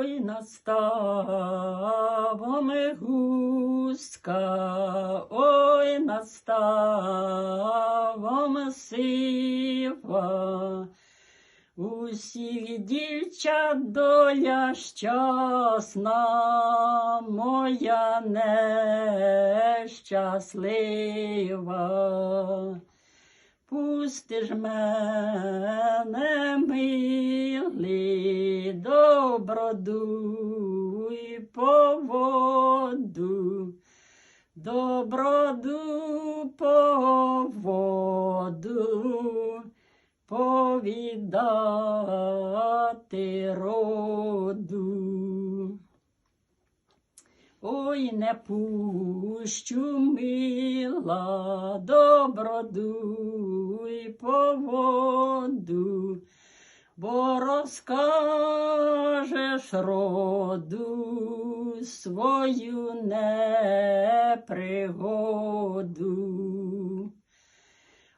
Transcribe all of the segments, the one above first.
Ой, наставом гуска, ой, наставом сива. Усіх дівчат доля щасна, моя нещаслива. Пусти ж мене, милий, добродуй по воду, доброду по воду, повідати роду. Ой, не пущу мила, добродуй по воду, бо розкажеш роду свою непригоду.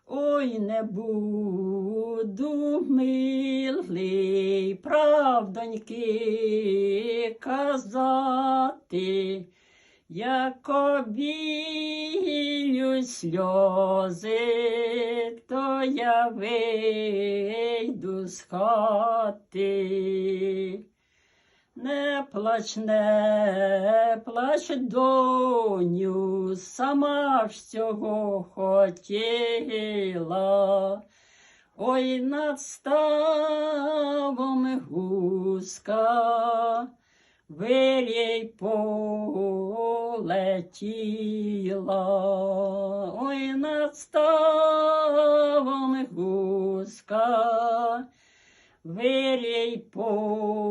Ой, не буду милий, правдоньки казати, як обілю сльози, то я вийду з хати. Не плач, не плач, доню, сама цього хотіла. Ой, над ставом гуска, вирій полетіла. Ой, над ставом гуска, вирій полетіла.